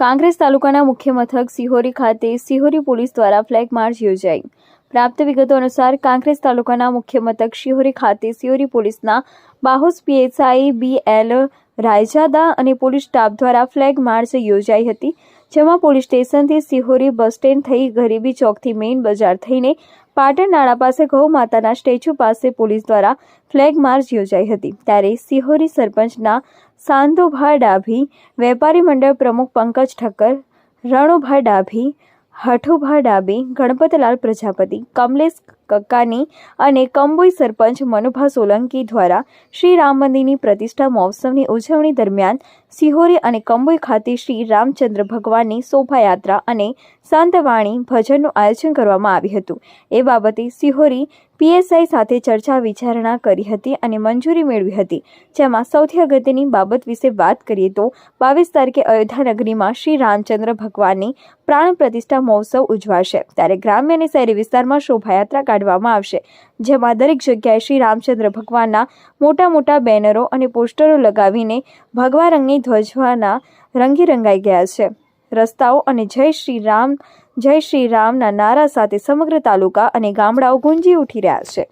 કાંગ્રેસ તાલુકાના મુખ્ય મથક સિહોરી ખાતે સિહોરી પોલીસ દ્વારા ફ્લેગ માર્ચ યોજાઈ. પ્રાપ્ત વિગતો અનુસાર કાંગ્રેસ તાલુકાના મુખ્ય મથક શિહોરી ખાતે સિહોરી પોલીસના બાહોસ પીએસઆઈ બી એલ રાયજાદા અને પોલીસ સ્ટાફ દ્વારા ફ્લેગ માર્ચ યોજાઈ હતી, જેમાં પોલીસ સ્ટેશનથી સિહોરી બસ સ્ટેન્ડ થઈ ગરીબી ચોકથી મેઇન બજાર થઈને પાટણ નાળા પાસે ગૌ માતાના સ્ટેચ્યુ પાસે પોલીસ દ્વારા ફ્લેગ માર્ચ યોજાઈ હતી. ત્યારે સિહોરી સરપંચના સાંધુભા ડાભી વેપારી મંડળ પ્રમુખ પંકજ ઠક્કર રણુભા ડાભી હઠુભા ડાબી ગણપતલાલ પ્રજાપતિ, કમલેશ કક્કાની અને કંબોઈ સરપંચ મનુભા સોલંકી દ્વારા શ્રી રામ મંદિરની પ્રતિષ્ઠા મહોત્સવની ઉજવણી દરમિયાન સિહોરી અને કંબોઈ ખાતે શ્રી રામચંદ્ર ભગવાનની શોભાયાત્રા અને સંતવાણી ભજનનું આયોજન કરવામાં આવ્યું હતું. એ બાબતે સિહોરી પીએસઆઈ સાથે ચર્ચા વિચારણા કરી હતી અને મંજૂરી મેળવી હતી. જેમાં સૌથી અગત્યની બાબત વિશે વાત કરીએ તો બાવીસ તારીખે અયોધ્યા નગરીમાં શ્રી રામચંદ્ર ભગવાનની પ્રાણ પ્રતિષ્ઠા મહોત્સવ ઉજવાશે. ત્યારે ગ્રામ્ય અને શહેરી વિસ્તારમાં શોભાયાત્રા કાઢવામાં આવશે, જેમાં દરેક જગ્યાએ શ્રી રામચંદ્ર ભગવાનના મોટા મોટા બેનરો અને પોસ્ટરો લગાવીને ભગવા રંગની ધ્વજવાના રંગી રંગાઈ ગયા છે. રસ્તાઓ અને જય શ્રી રામ, જય શ્રી રામના નારા સાથે સમગ્ર તાલુકા અને ગામડાઓ ગુંજી ઉઠી રહ્યા છે.